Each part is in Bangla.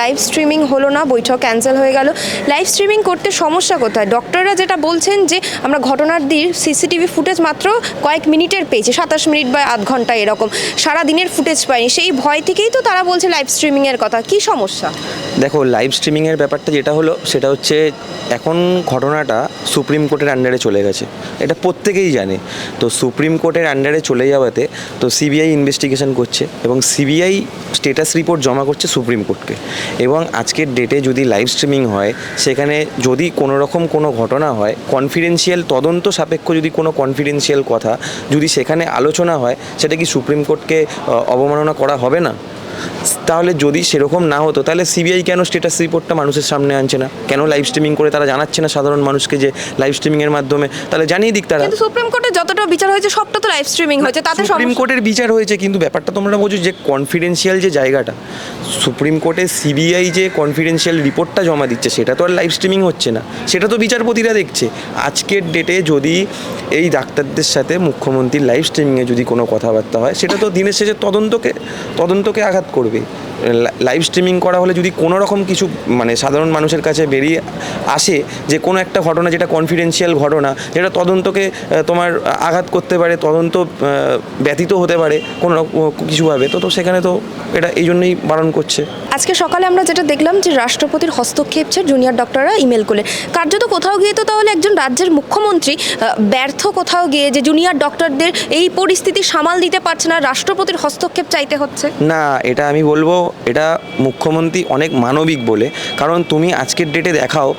লাইভ স্ট্রিমিং হলো না, বৈঠক ক্যান্সেল হয়ে গেল। লাইভ স্ট্রিমিং করতে সমস্যা কোথায়? ডক্টররা যেটা বলছেন যে, আমরা ঘটনার দিন সিসিটিভি ফুটেজ মাত্র কয়েক মিনিটের পেয়েছি, সাতাশ মিনিট বা আধ ঘণ্টা এরকম। সারা দিনের ফুটেজ পাইনি। সেই ভয় থেকেই তো তারা বলছে লাইভ স্ট্রিমিংয়ের কথা। কি সমস্যা? দেখো লাইভ স্ট্রিমিংয়ের ব্যাপারটা যেটা হলো, সেটা হচ্ছে এখন ঘটনাটা সুপ্রিম কোর্টের আন্ডারে চলে গেছে। এটা প্রত্যেকেই জানে। তো সুপ্রিম কোর্টের আন্ডারে চলে যাওয়াতে, তো সিবিআই ইনভেস্টিগেশন করছে এবং সিবিআই স্টেটাস রিপোর্ট জমা করছে সুপ্রিম কোর্টকে। এবং আজকের ডেটে যদি লাইভ স্ট্রিমিং হয়, সেখানে যদি কোনো রকম কোনো ঘটনা হয় কনফিডেন্সিয়াল তদন্ত সাপেক্ষ যদি কোনো কনফিডেন্সিয়াল কথা যদি সেখানে আলোচনা হয়, সেটা কি সুপ্রিম কোর্টকে অবমাননা করা হবে না? তাহলে যদি সেরকম না হতো তাহলে সিবিআই কেন স্টেটাস রিপোর্টটা মানুষের সামনে আনছে না? কেন লাইভ স্ট্রিমিং করে তারা জানাচ্ছে না সাধারণ মানুষকে যে লাইভ স্ট্রিমিংয়ের মাধ্যমে? তাহলে জানিয়ে দিক তারা। কিন্তু সুপ্রিম কোর্টে যতটা বিচার হয়েছে সবটা তো লাইভ স্ট্রিমিং হয়েছে তাতে সুপ্রিম কোর্টের বিচার হয়েছে কিন্তু ব্যাপারটা তোমরা বোঝো যে কনফিডেন্সিয়াল যে জায়গাটা সুপ্রিম কোর্টে সিবিআই যে কনফিডেন্সিয়াল রিপোর্টটা জমা দিচ্ছে সেটা তো আর লাইভ স্ট্রিমিং হচ্ছে না। সেটা তো বিচারপতিরা দেখছে। আজকের ডেটে যদি এই ডাক্তারদের সাথে মুখ্যমন্ত্রীর লাইভ স্ট্রিমিংয়ে যদি কোনো কথাবার্তা হয় সেটা তো দিনের শেষে তদন্তকে তদন্তকে আঘাত করবে। movie. লাইভ স্ট্রিমিং করা হলে যদি কোনো রকম কিছু মানে সাধারণ মানুষের কাছে বেরিয়ে আসে যে কোনো একটা ঘটনা যেটা কনফিডেন্সিয়াল ঘটনা যেটা তদন্তকে তোমার আঘাত করতে পারে তদন্ত ব্যতীত হতে পারে কোনো রকম কিছুভাবে তো তো সেখানে তো এটা এই জন্যই বারণ করছে। আজকে সকালে আমরা যেটা দেখলাম যে রাষ্ট্রপতির হস্তক্ষেপ চেয়ে জুনিয়র ডক্টররা ইমেল করলেন। কার্যত কোথাও গিয়ে তো তাহলে একজন রাজ্যের মুখ্যমন্ত্রী ব্যর্থ কোথাও গিয়ে যে জুনিয়র ডক্টরদের এই পরিস্থিতি সামাল দিতে পারছে না রাষ্ট্রপতির হস্তক্ষেপ চাইতে হচ্ছে? না এটা আমি বলব এটা মুখ্যমন্ত্রী অনেক মানবিক বলে। কারণ তুমি আজকের ডেটে দেখাও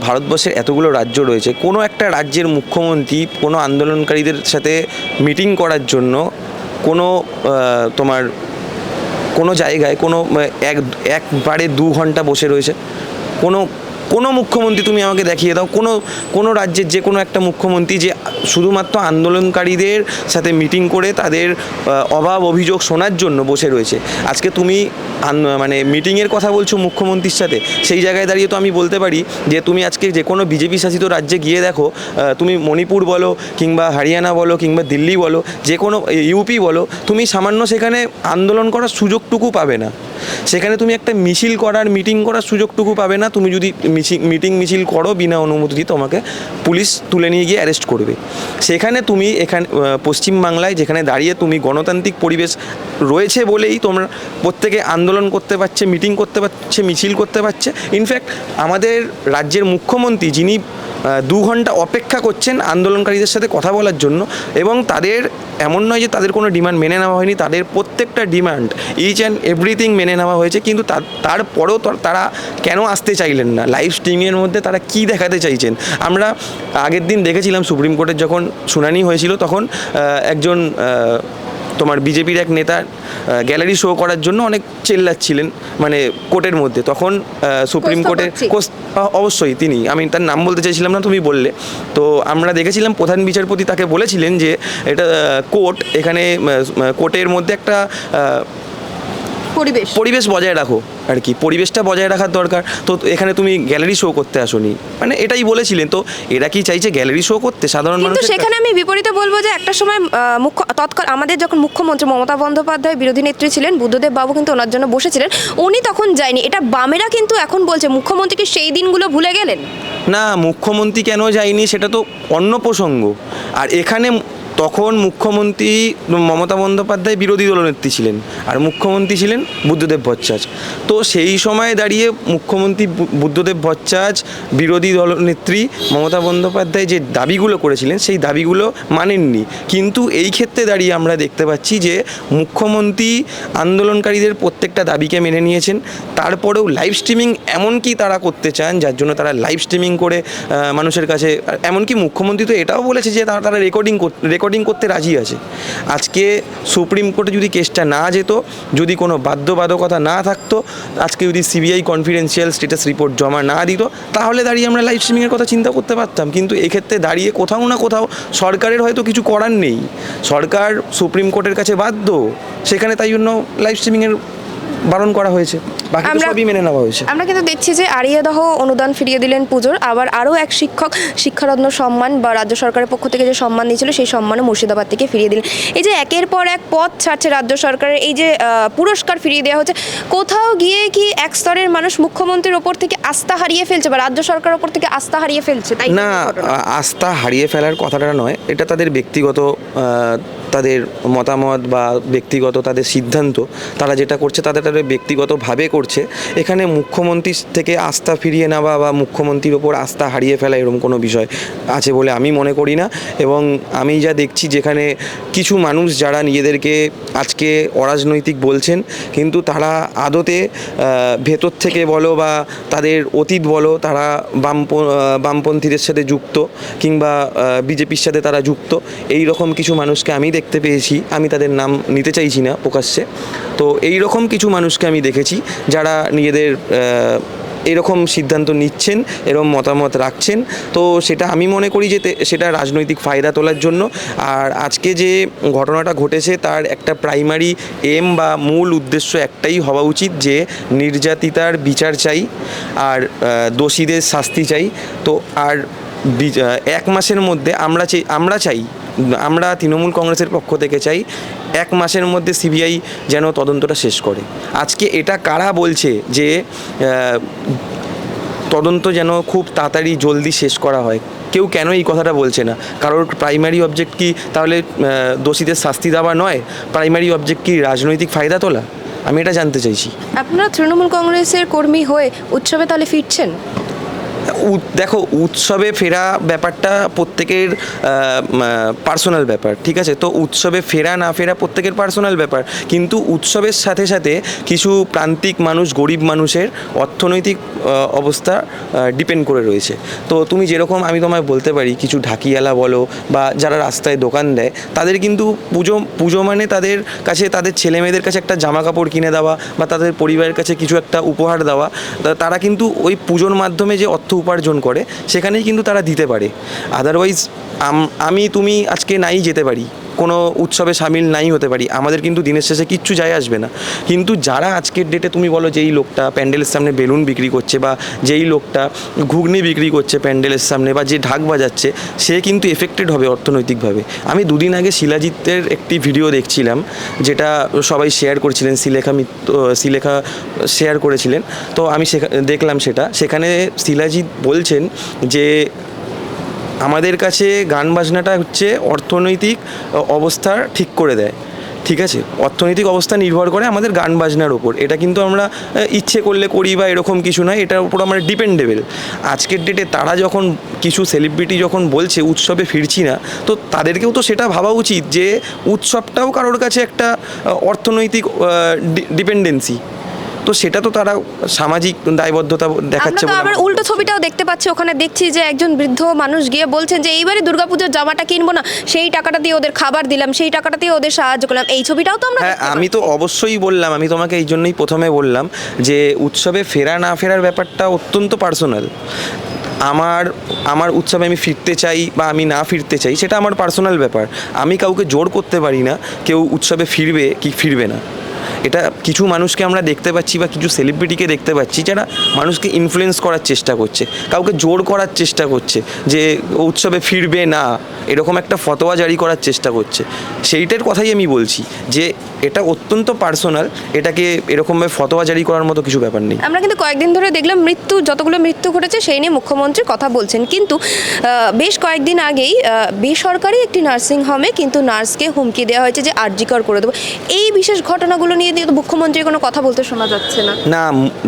ভারতবর্ষের এতগুলো রাজ্য রয়েছে। কোনো একটা রাজ্যের মুখ্যমন্ত্রী কোনো আন্দোলনকারীদের সাথে মিটিং করার জন্য কোনো তোমার কোনো জায়গায় কোনো, এক, একবারে দু ঘণ্টা বসে রয়েছে। কোনো কোনো মুখ্যমন্ত্রী তুমি আমাকে দেখিয়ে দাও, কোনো কোনো রাজ্যের যে কোনো একটা মুখ্যমন্ত্রী যে শুধুমাত্র আন্দোলনকারীদের সাথে মিটিং করে তাদের অভাব অভিযোগ শোনার জন্য বসে রয়েছে। আজকে তুমি মানে মিটিংয়ের কথা বলছো মুখ্যমন্ত্রীর সাথে, সেই জায়গায় দাঁড়িয়ে তো আমি বলতে পারি যে তুমি আজকে যে কোনো বিজেপি শাসিত রাজ্যে গিয়ে দেখো তুমি মণিপুর বলো কিংবা হরিয়ানা বলো কিংবা দিল্লি বলো, যে কোনো, ইউপি বলো, তুমি সামান্য সেখানে আন্দোলন করার সুযোগটুকু পাবে না। সেখানে তুমি একটা মিছিল করার মিটিং করার সুযোগটুকু পাবে না। তুমি যদি মিটিং মিছিল করো বিনা অনুমতি তোমাকে পুলিশ তুলে নিয়ে গিয়ে অ্যারেস্ট করবে। সেখানে তুমি এখানে পশ্চিমবাংলায় যেখানে দাঁড়িয়ে তুমি গণতান্ত্রিক পরিবেশ রয়েছে বলেই তোমরা প্রত্যেকে আন্দোলন করতে পারছে মিটিং করতে পারছে, মিছিল করতে পারছে। ইনফ্যাক্ট আমাদের রাজ্যের মুখ্যমন্ত্রী যিনি দু ঘণ্টা অপেক্ষা করছেন আন্দোলনকারীদের সাথে কথা বলার জন্য এবং তাদের এমন নয় যে তাদের কোনো ডিমান্ড মেনে নেওয়া হয়নি, তাদের প্রত্যেকটা ডিমান্ড ইচ অ্যান্ড এভরিথিং মেনে নেওয়া হয়েছে, কিন্তু তার- তারপরেও তারা কেন আসতে চাইলেন না? লাইভ স্ট্রিমিংয়ের মধ্যে তারা কি দেখাতে চাইছেন? আমরা আগের দিন দেখেছিলাম সুপ্রিম কোর্টের যখন শুনানি হয়েছিল, তখন একজন তোমার বিজেপির এক নেতা গ্যালারি শো করার জন্য অনেক চেল্লাচ্ছিলেন মানে কোর্টের মধ্যে তখন সুপ্রিম কোর্টের। অবশ্যই তিনি আমি তার নাম বলতে চাইছিলাম না তুমি বললে তো আমরা দেখেছিলাম প্রধান বিচারপতি তাকে বলেছিলেন যে এটা কোর্ট এখানে কোর্টের মধ্যে একটা পরিবেশ। পরিবেশ বজায় রাখো। আর কি পরিবেশটা বজায় রাখার দরকার। তো এখানে তুমি গ্যালারি শো করতে আসোনি। মানে এটাই বলেছিলেন তো এরা কি চাইছে গ্যালারি শো করতে? সাধারণ কিন্তু মানুষ সেখানে আমি বিপরীতে বলব যে একটা সময় মুখ্য তৎকাল আমাদের যখন মুখ্যমন্ত্রী মমতা বন্দ্যোপাধ্যায় বিরোধী নেত্রী ছিলেন বুদ্ধদেব বাবু কিন্তু ওনার জন্য বসেছিলেন উনি তখন যায়নি। এটা বামেরা কিন্তু এখন বলছে মুখ্যমন্ত্রীকে সেই দিনগুলো ভুলে গেলেন? না মুখ্যমন্ত্রী কেন যায়নি সেটা তো অন্য প্রসঙ্গ। আর এখানে তখন মুখ্যমন্ত্রী মমতা বন্দ্যোপাধ্যায় বিরোধী দলনেত্রী ছিলেন আর মুখ্যমন্ত্রী ছিলেন বুদ্ধদেব ভট্টাচার্য। তো সেই সময় দাঁড়িয়ে মুখ্যমন্ত্রী বুদ্ধদেব ভট্টাচার্য বিরোধী দলনেত্রী মমতা বন্দ্যোপাধ্যায় যে দাবিগুলো করেছিলেন সেই দাবিগুলো মানেননি। কিন্তু এই ক্ষেত্রে দাঁড়িয়ে আমরা দেখতে পাচ্ছি যে মুখ্যমন্ত্রী আন্দোলনকারীদের প্রত্যেকটা দাবিকে মেনে নিয়েছেন। তারপরেও লাইভ স্ট্রিমিং এমনকি তারা করতে চান, যার জন্য তারা লাইভ স্ট্রিমিং করে মানুষের কাছে এমনকি মুখ্যমন্ত্রী তো এটাও বলেছে যে তারা তারা রেকর্ডিং রেকর্ডিং করতে রাজি আছে। আজকে সুপ্রিম কোর্টে যদি কেসটা না যেত, যদি কোনো বাধ্যবাধকতা না থাকতো, আজকে যদি সিবিআই কনফিডেন্সিয়াল স্টেটাস রিপোর্ট জমা না দিত, তাহলে দাঁড়িয়ে আমরা লাইভ স্ট্রিমিংয়ের কথা চিন্তা করতে পারতাম। কিন্তু এক্ষেত্রে দাঁড়িয়ে কোথাও না কোথাও সরকারের হয়তো কিছু করার নেই। সরকার সুপ্রিম কোর্টের কাছে বাধ্য। সেখানে তাই জন্য লাইভ স্ট্রিমিংয়ের বারণ করা হয়েছে বাকি তো সবই মেনে নেওয়া হয়েছে। আমরা কিন্তু দেখছি যে আরিয়াদহ অনুদান ফিরিয়ে দিলেন পুজোর। আবার আরও এক শিক্ষক শিক্ষারত্ন সম্মান বা রাজ্য সরকারের পক্ষ থেকে যে সম্মান দিয়েছিল সেই সম্মানও মুর্শিদাবাদ থেকে ফিরিয়ে দিলেন। এই যে একের পর এক পথ ছাড়ছে রাজ্য সরকারের এই যে পুরস্কার ফিরিয়ে দেওয়া হচ্ছে কোথাও গিয়ে কি এক স্তরের মানুষ মুখ্যমন্ত্রীর ওপর থেকে আস্থা হারিয়ে ফেলছে বা রাজ্য সরকারের ওপর থেকে আস্থা হারিয়ে ফেলছে? তাই না আস্থা হারিয়ে ফেলার কথাটা নয় এটা তাদের ব্যক্তিগত তাদের মতামত বা ব্যক্তিগত তাদের সিদ্ধান্ত, তারা যেটা করছে তাদের তাদের ব্যক্তিগতভাবে করছে। এখানে মুখ্যমন্ত্রী থেকে আস্থা ফিরিয়ে নেওয়া বা মুখ্যমন্ত্রীর ওপর আস্থা হারিয়ে ফেলা এরকম কোনো বিষয় আছে বলে আমি মনে করি না। এবং আমি যা দেখছি যেখানে কিছু মানুষ যারা নিজেদেরকে আজকে অরাজনৈতিক বলছেন, কিন্তু তারা আদতে ভেতর থেকে বলো বা তাদের অতীত বলো, তারা বামপ বামপন্থীদের সাথে যুক্ত কিংবা বিজেপির সাথে তারা যুক্ত এই রকম কিছু মানুষকে আমি দেখতে পেয়েছি, আমি তাদের নাম নিতে চাইছি না প্রকাশ্যে। তো এই রকম কিছু মানুষকে আমি দেখেছি যারা নিজেদের এরকম সিদ্ধান্ত নিচ্ছেন, এরকম মতামত রাখছেন। তো সেটা আমি মনে করি যে সেটা রাজনৈতিক ফায়দা তোলার জন্য। আর আজকে যে ঘটনাটা ঘটেছে, তার একটা প্রাইমারি এম বা মূল উদ্দেশ্য একটাই হওয়া উচিত যে নির্যাতিতার বিচার চাই, আর দোষীদের শাস্তি চাই। তো আর এক মাসের মধ্যে আমরা চাই আমরা চাই আমরা তৃণমূল কংগ্রেসের পক্ষ থেকে চাই এক মাসের মধ্যে সিবিআই যেন তদন্তটা শেষ করে। আজকে এটা কারা বলছে যে তদন্ত যেন খুব তাড়াতাড়ি জলদি শেষ করা হয়? কেউ কেন এই কথাটা বলছে না? কারোর প্রাইমারি অবজেক্ট কি তাহলে দোষীদের শাস্তি দেওয়া নয়? প্রাইমারি অবজেক্ট কি রাজনৈতিক ফায়দা তোলা? আমি এটা জানতে চাইছি। আপনারা তৃণমূল কংগ্রেসের কর্মী হয়ে উৎসবে তাহলে ফিরছেন? দেখো, উৎসবে ফেরা ব্যাপারটা প্রত্যেকের পার্সোনাল ব্যাপার, ঠিক আছে? তো উৎসবে ফেরা না ফেরা প্রত্যেকের পার্সোনাল ব্যাপার। কিন্তু উৎসবের সাথে সাথে কিছু প্রান্তিক মানুষ, গরিব মানুষের অর্থনৈতিক অবস্থা ডিপেন্ড করে রয়েছে। তো তুমি যেরকম আমি তোমায় বলতে পারি, কিছু ঢাকিয়ালা বলো বা যারা রাস্তায় দোকান দেয়, তাদের কিন্তু পুজো পুজো মানে তাদের কাছে, তাদের ছেলে মেয়েদের কাছে একটা জামা কাপড় কিনে দেওয়া বা তাদের পরিবারের কাছে কিছু একটা উপহার দেওয়া। তারা কিন্তু ওই পুজোর মাধ্যমে যে অর্থ উপার্জন করে সেখানেই কিন্তু তারা দিতে পারে। আদারওয়াইজ আমি তুমি আজকে নাই যেতে পারি। কোনো উৎসবে সামিল নাই হতে পারি। আমাদের কিন্তু দিনের শেষে কিচ্ছু যায় আসবে না। কিন্তু যারা আজকের ডেটে তুমি বলো যেই লোকটা প্যান্ডেলের সামনে বেলুন বিক্রি করছে বা যেই লোকটা ঘুগনি বিক্রি করছে প্যান্ডেলের সামনে বা যে ঢাক বাজাচ্ছে, সে কিন্তু এফেক্টেড হবে অর্থনৈতিকভাবে। আমি দুদিন আগে শিলাজিতের একটি ভিডিও দেখছিলাম, যেটা সবাই শেয়ার করেছিলেন, শিলেখা মিত্র, শিলেখা শেয়ার করেছিলেন। তো আমি দেখলাম সেটা। সেখানে শিলাজিৎ বলছেন যে আমাদের কাছে গান বাজনাটা হচ্ছে অর্থনৈতিক অবস্থা ঠিক করে দেয়। ঠিক আছে? অর্থনৈতিক অবস্থা নির্ভর করে আমাদের গান বাজনার ওপর এটা কিন্তু আমরা ইচ্ছে করলে করি বা এরকম কিছু নয়, এটার উপর আমরা ডিপেন্ডেবল আজকের ডেটে তারা যখন কিছু সেলিব্রিটি যখন বলছে, উৎসবে ফিরছি না, তো তাদেরকেও তো সেটা ভাবা উচিত যে, উৎসবটাও কারোর কাছে একটা অর্থনৈতিক ডিপেন্ডেন্সি তো সেটা তো তারা সামাজিক দায়বদ্ধতা দেখাচ্ছে আবার উল্টো ছবিটাও দেখতে পাচ্ছি ওখানে দেখছি যে একজন বৃদ্ধ মানুষ গিয়ে বলছেন যে এইবারে দুর্গাপুজোর জামাটা কিনবো না সেই টাকাটা দিয়ে ওদের খাবার দিলাম সেই টাকাটা দিয়ে ওদের সাহায্য করলাম। এই ছবিটাও তো আমরা হ্যাঁ আমি তো অবশ্যই বললাম আমি তোমাকে এই জন্যই প্রথমে বললাম যে উৎসবে ফেরা না ফেরার ব্যাপারটা অত্যন্ত পার্সোনাল আমার আমার উৎসবে আমি ফিরতে চাই বা আমি না ফিরতে চাই সেটা আমার পার্সোনাল ব্যাপার। আমি কাউকে জোর করতে পারি না কেউ উৎসবে ফিরবে কি ফিরবে না। এটা কিছু মানুষকে আমরা দেখতে পাচ্ছি বা কিছু সেলিব্রিটিকে দেখতে পাচ্ছি যারা মানুষকে ইনফ্লুয়েন্স করার চেষ্টা করছে, কাউকে জোর করার চেষ্টা করছে, যে উৎসবে ফিরবে না, এরকম একটা ফতোয়া জারি করার চেষ্টা করছে। সেইটার কথাই আমি বলছি, যে এটা অত্যন্ত পার্সোনাল এটাকে এরকমভাবে ফতোয়া জারি করার মতো কিছু ব্যাপার নেই। আমরা কিন্তু কয়েকদিন ধরে দেখলাম মৃত্যু, যতগুলো মৃত্যু ঘটেছে সেই নিয়ে মুখ্যমন্ত্রী কথা বলছেন। কিন্তু বেশ কয়েকদিন আগেই বেসরকারি একটি নার্সিং হোমে কিন্তু নার্সকে হুমকি দেওয়া হয়েছে যে আর্জিকর করে দেবো। এই বিশেষ ঘটনাগুলো নিয়ে তো মুখ্যমন্ত্রীর কোনো কথা বলতে শোনা যাচ্ছে না। না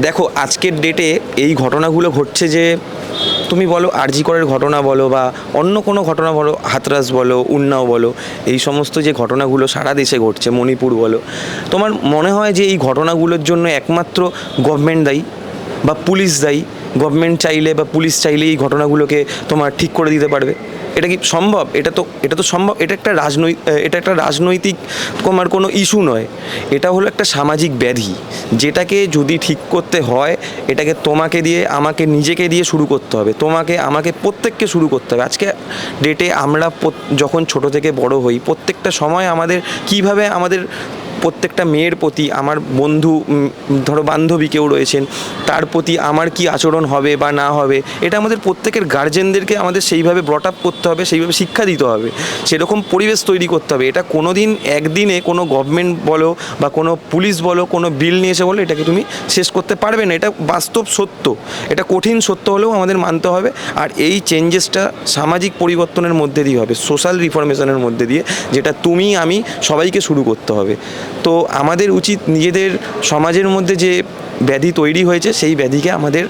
দেখো, আজকের ডেটে এই ঘটনাগুলো ঘটছে যে, তুমি বলো আরজি করের ঘটনা বলো বা অন্য কোনো ঘটনা বলো, হাতরাস বলো, উন্নাও বলো, এই সমস্ত যে ঘটনাগুলো সারা দেশে ঘটছে, মণিপুর বলো, তোমার মনে হয় যে এই ঘটনাগুলোর জন্য একমাত্র গভর্নমেন্ট দায়ী বা পুলিশ দায়ী? গভর্নমেন্ট চাইলে বা পুলিশ চাইলে এই ঘটনাগুলোকে তোমার ঠিক করে দিতে পারবে? এটা কি সম্ভব? এটা তো এটা তো সম্ভব, এটা একটা রাজনৈতিক এটা একটা রাজনৈতিক তোমার কোনো ইস্যু নয়। এটা হলো একটা সামাজিক ব্যাধি, যেটাকে যদি ঠিক করতে হয়, এটাকে তোমাকে দিয়ে, আমাকে নিজেকে দিয়ে শুরু করতে হবে। তোমাকে, আমাকে প্রত্যেককে শুরু করতে হবে। আজকে ডেটে আমরা যখন ছোট থেকে বড় হই, প্রত্যেকটা সময় আমাদের, কীভাবে আমাদের প্রত্যেকটা মেয়ের প্রতি আমার বন্ধু ধরো বান্ধবী কেউ রয়েছেন, তার প্রতি আমার কি আচরণ হবে বা না হবে, এটা আমাদের প্রত্যেকের গার্জেনদেরকে আমাদের সেইভাবে ব্রট আপ করতে হবে, সেইভাবে শিক্ষা দিতে হবে। সেরকম পরিবেশ তৈরি করতে হবে। এটা কোনো দিন একদিনে কোনো গভর্নমেন্ট বলো বা কোনো পুলিশ বলো, কোনো বিল নিয়ে এসে বলো, এটাকে তুমি শেষ করতে পারবে না। এটা বাস্তব সত্য। এটা কঠিন সত্য হলেও আমাদের মানতে হবে। আর এই চেঞ্জেসটা সামাজিক পরিবর্তনের মধ্যে দিয়ে হবে সোশ্যাল রিফরমেশনের মধ্যে দিয়ে, যেটা তুমি, আমি সবাইকে শুরু করতে হবে। তো আমাদের উচিত নিজেদের সমাজের মধ্যে যে ব্যাধি তৈরি হয়েছে, সেই ব্যাধিকে আমাদের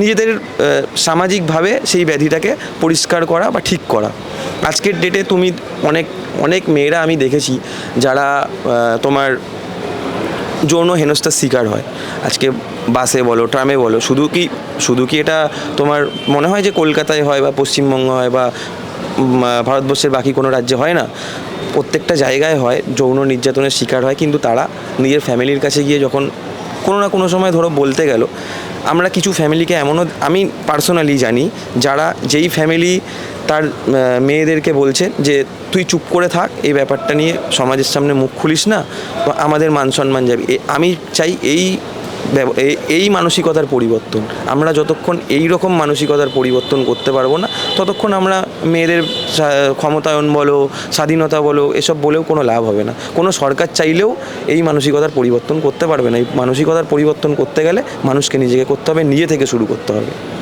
নিজেদের সামাজিকভাবে সেই ব্যাধিটাকে পরিষ্কার করা বা ঠিক করা। আজকের ডেটে তুমি অনেক অনেক মেয়েরা আমি দেখেছি যারা তোমার যৌন হেনস্থার শিকার হয়। আজকে বাসে বলো, ট্রামে বলো, শুধু কি শুধু কি এটা তোমার মনে হয় যে কলকাতায় হয় বা পশ্চিমবঙ্গ হয় বা ভারতবর্ষের বাকি কোনো রাজ্যে হয় না। প্রত্যেকটা জায়গায় হয়, যৌন নির্যাতনের শিকার হয়, কিন্তু তারা নিজের ফ্যামিলির কাছে গিয়ে যখন কোনো না কোনো সময় ধরো বলতে গেল, আমরা কিছু ফ্যামিলিকে এমনও, আমি পার্সোনালি জানি, যারা যেই ফ্যামিলি তার মেয়েদেরকে বলছে যে, তুই চুপ করে থাক, এই ব্যাপারটা নিয়ে সমাজের সামনে মুখ খুলিস না আমাদের মান সম্মান যাবে। আমি চাই এই এই- মানসিকতার পরিবর্তন। আমরা যতক্ষণ এই রকম মানসিকতার পরিবর্তন করতে পারব না, ততক্ষণ আমরা মেয়েদের ক্ষমতায়ন বলো, স্বাধীনতা বলো, এসব বলেও কোনো লাভ হবে না। কোনো সরকার চাইলেও এই মানসিকতার পরিবর্তন করতে পারবে না। এই মানসিকতার পরিবর্তন করতে গেলে মানুষকে নিজেকে করতে হবে, নিজে থেকে শুরু করতে হবে।